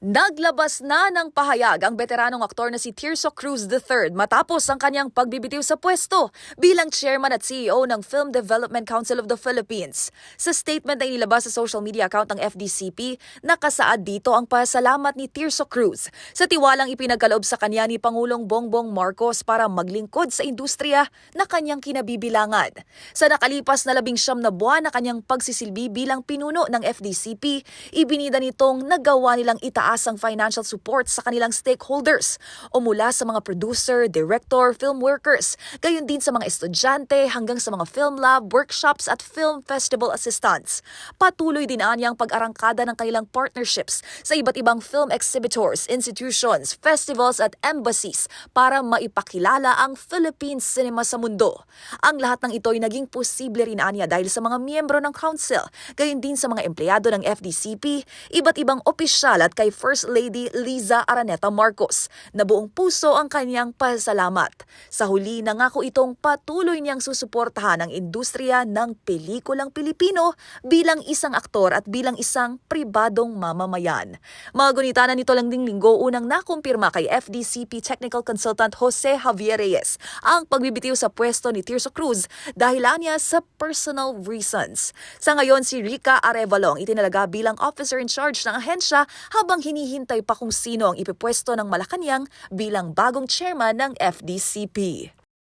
Naglabas na ng pahayag ang veteranong aktor na si Tirso Cruz III matapos ang kanyang pagbibitiw sa pwesto bilang chairman at CEO ng Film Development Council of the Philippines. Sa statement na inilabas sa social media account ng FDCP, nakasaad dito ang pasalamat ni Tirso Cruz sa tiwalang ipinagkaloob sa kanya ni Pangulong Bongbong Marcos para maglingkod sa industriya na kanyang kinabibilangan. Sa nakalipas na labing siyam na buwan na kanyang pagsisilbi bilang pinuno ng FDCP, ibinida nitong nagawa nilang itaas ang financial support sa kanilang stakeholders o mula sa mga producer, director, film workers, gayon din sa mga estudyante hanggang sa mga film lab, workshops at film festival assistants. Patuloy din ang pag-arangkada ng kanilang partnerships sa iba't ibang film exhibitors, institutions, festivals at embassies para maipakilala ang Philippine cinema sa mundo. Ang lahat ng ito ay naging posible rin anya dahil sa mga miyembro ng council, gayon din sa mga empleyado ng FDCP, iba't ibang opisyal at kay First Lady Liza Araneta Marcos na buong puso ang kanyang pasalamat. Sa huli, nangako itong patuloy niyang susuportahan ang industriya ng pelikulang Pilipino bilang isang aktor at bilang isang pribadong mamamayan. Mga gunita na nito lang ding linggo unang nakumpirma kay FDCP Technical Consultant Jose Javier Reyes ang pagbibitiw sa pwesto ni Tirso Cruz dahil niya sa personal reasons. Sa ngayon, si Rica Arevalong itinalaga bilang officer in charge ng ahensya habang hinihintay pa kung sino ang ipipwesto ng Malacanang bilang bagong chairman ng FDCP.